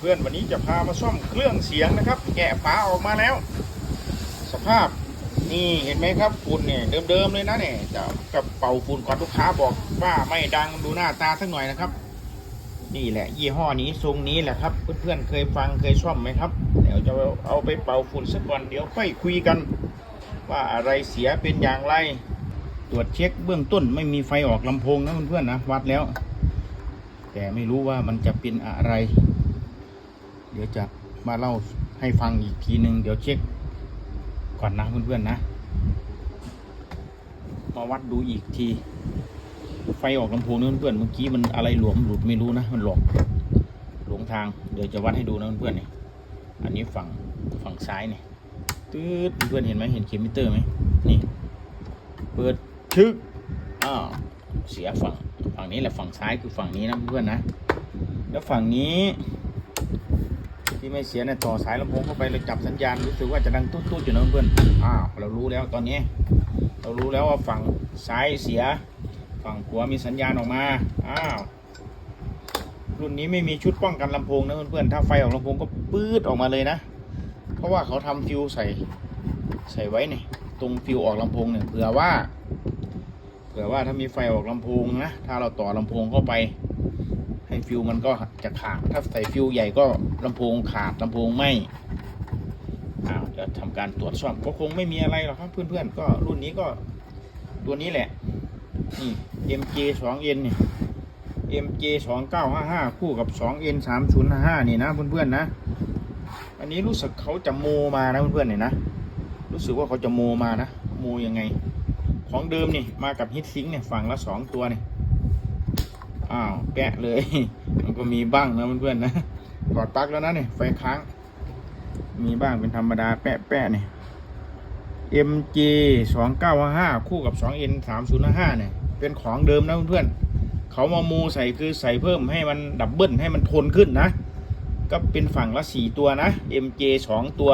เพื่อนๆวันนี้จะพามาซ่อมเครื่องเสียงนะครับ แกะฝาออกมาแล้ว สภาพนี่เห็นไหมครับฝุ่นเนี่ยเดิมๆเลยนะเนี่ยจะกับเป่าฝุ่นก่อนลูกค้าบอกว่าไม่ดังดูหน้าตาสักหน่อยนะครับ นี่แหละ ยี่ห้อนี้ทรงนี้แหละครับ เพื่อนๆเคยฟังเคยซ่อมไหมครับเดี๋ยวจะเอาไปเป่าฝุ่นสักก่อนเดี๋ยวค่อยคุยกัน ว่าอะไรเสียเป็นอย่างไร ตรวจเช็คเบื้องต้นไม่มีไฟออกลำโพงนะเพื่อนๆนะวัดแล้ว แต่ไม่รู้ว่ามันจะเป็นอะไร ดี๋ยวจะมาเล่าให้ฟังอีกทีหนึ่งเดี๋ยวเช็คก่อนนะเพื่อนๆนะ มาวัดดูอีกที ไฟออกลำโพงเพื่อนๆเมื่อกี้มันอะไรหลวมหลุดไม่รู้นะ มันหลอกหลงทาง เดี๋ยวจะวัดให้ดูนะเพื่อนๆเนี่ยอันนี้ฝั่งฝั่งซ้ายเนี่ยตืดเพื่อนเห็นไหมเห็นเข็มมิเตอร์ไหมนี่ เปิดชึกอ้าวเสียฝั่งฝั่งนี้แหละฝั่งซ้ายคือฝั่งนี้นะเพื่อนๆนะ แล้วฝั่งนี้ ที่ไม่เสียเนี่ยต่อสายลำโพงเข้าไปเลยจับสัญญาณรู้สึกว่าจะดังตุ๊ดๆอยู่นะเพื่อนอ้าวเรารู้แล้วตอนนี้ เรารู้แล้วว่าฝั่งซ้ายเสีย ฝั่งขวามีสัญญาณออกมาอ้าวรุ่นนี้ไม่มีชุดป้องกันลำโพงนะเพื่อนๆถ้าไฟออกลำโพงก็ปื๊ดออกมาเลยนะ เพราะว่าเขาทำฟิวใส่ใส่ไว้เนี่ยตรงฟิวออกลำโพงเนี่ยเผื่อว่า เผื่อว่าถ้ามีไฟออกลำโพงนะถ้าเราต่อลำโพงเข้าไป ให้ฟิวมันก็จะขาด ถ้าใส่ฟิวใหญ่ก็ลำโพงขาดลำโพงไหมอ้าวจะทำการตรวจสอบก็คงไม่มีอะไรหรอกครับ เพื่อนๆก็รุ่นนี้ก็ตัวนี้แหละ นี่ MJ 2 N นี่ MJ 2 9 5 5คู่กับ 2 N 3 0 5นี่นะเพื่อนๆนะ อันนี้รู้สึกเขาจะโมมานะเพื่อนๆเนี่ยนะ รู้สึกว่าเขาจะโมมานะ โมยังไง ของเดิมนี่มากับฮิตซิงเนี่ยฝั่งละสองตัวนี่ อ้าวแปะเลย มันก็มีบ้างนะเพื่อนๆนะถอดปลั๊กแล้วนะเนี่ยไฟค้าง มีบ้างเป็นธรรมดาแปะแปะเนี่ย MG 2 9 5 5คู่กับ 2N 3 0 5เนี่ย เป็นของเดิมนะเพื่อนๆเขามามูใส่คือใส่เพิ่มให้มันดับเบิลให้มันทนขึ้นนะ ก็เป็นฝั่งละ4ตัวนะ MJ 2ตัว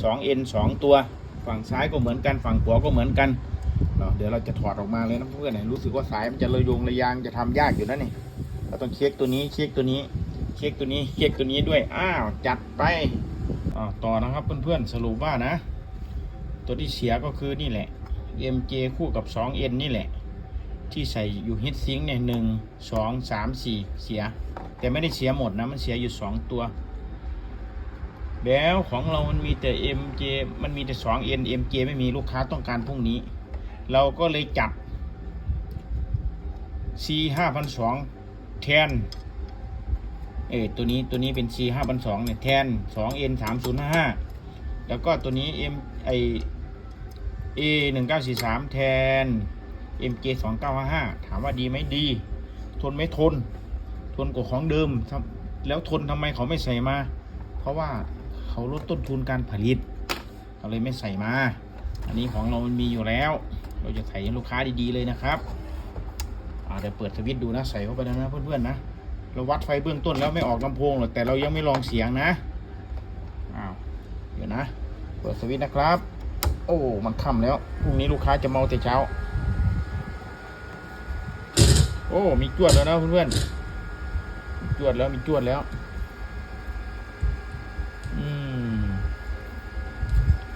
2N 2ตัว ฝั่งซ้ายก็เหมือนกัน ฝั่งขวาก็เหมือนกัน เนาะเดี๋ยวเราจะถอดออกมาเลยนะเพื่อนๆรู้สึกว่าสายมันจะระยงระยางจะทำยากอยู่นะนี่เราต้องเช็คตัวนี้เช็คตัวนี้เช็คตัวนี้เช็คตัวนี้ด้วยอ้าวจัดไปอ่าต่อนะครับเพื่อนๆสรุปว่านะ ตัวที่เสียก็คือนี่แหละ MJ คู่กับ 2N นี่แหละ ที่ใส่อยู่ฮิตซิงเนี่ยหนึ่งสองสามสี่เสีย แต่ไม่ได้เสียหมดนะ มันเสียอยู่สองตัว แล้วของเรามันมีแต่ MJ มันมีแต่ 2N MJ ไม่มีลูกค้าต้องการพรุ่งนี้ เราก็เลยจับ C ห้าพันสองแทน เออตัวนี้ตัวนี้เป็น C ห้าพันสองเนี่ยแทนสอง N สามศูนย์ห้าแล้วก็ตัวนี้ M ไอ A หนึ่งเก้าสี่สามแทน MJ สองเก้าห้าห้าถามว่าดีไหมดี ทนไหม่ทน ทนกว่าของเดิม แล้วทนทำไมเขาไม่ใส่มา เพราะว่าเขาลดต้นทุนการผลิต เขาเลยไม่ใส่มา อันนี้ของเรามันมีอยู่แล้ว เราจะใส่ให้ลูกค้าดีๆเลยนะครับเดี๋ยวเปิดสวิตช์ดูนะใส่เข้าไปแล้วนะเพื่อนๆนะเราวัดไฟเบื้องต้นแล้วไม่ออกลำโพงหรอกแต่เรายังไม่ลองเสียงนะอ้าวเดี๋ยวนะ เปิดสวิตช์นะครับ โอ้มันค่ำแล้วพรุ่งนี้ลูกค้าจะเมาแต่เช้า โอ้มีจวดแล้วนะเพื่อนๆจวดแล้วมีจวดแล้ว อืม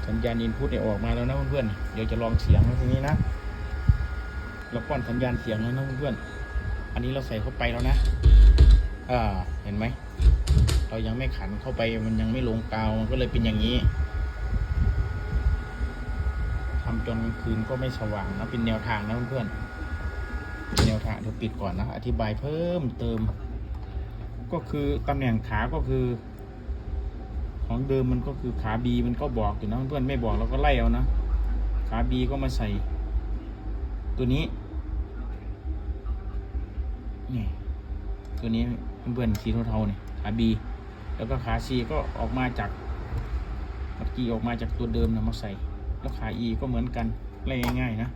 สัญญาณอินพุตเนี่ยออกมาแล้วนะเพื่อนๆเดี๋ยวจะลองเสียงทีนี้นะเราป้อนสัญญาณเสียงแล้วนะเพื่อนๆอันนี้เราใส่เข้าไปแล้วนะอ่าเห็นไหมเรายังไม่ขันเข้าไปมันยังไม่ลงกาวมันก็เลยเป็นอย่างนี้ทำจนคืนก็ไม่สว่างนะเป็นแนวทางนะเพื่อนๆเป็นแนวทางเดี๋ยวปิดก่อนนะอธิบายเพิ่มเติม ก็คือตำแหน่งขาก็คือ ของเดิมมันก็คือขาบีมันก็บอกอยู่นะเพื่อนไม่บอกเราก็ไล่เอานะขาบีก็มาใส่ ตัวนี้นี่ตัวนี้เพื่อนสีเทาๆเนี่ยขาบีแล้วก็ขาซีก็ออกมาจากเมื่อกี้ออกมาจากตัวเดิมนะมาใส่ แล้วขาอีก็เหมือนกันไล่ง่ายๆนะ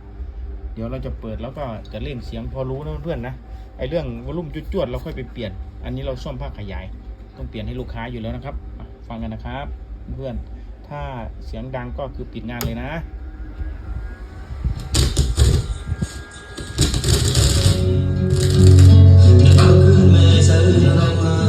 เดี๋ยวเราจะเปิดแล้วก็จะเล่นเสียงพอรู้นะเพื่อนๆนะไอเรื่องวอลุ่มจวดๆเราค่อยไปเปลี่ยน อันนี้เราซ่อมภาคขยาย ต้องเปลี่ยนให้ลูกค้าอยู่แล้วนะครับ ฟังกันนะครับ เพื่อนถ้าเสียงดังก็คือปิดงานเลยนะเอาคืนแม่ฉันเรามา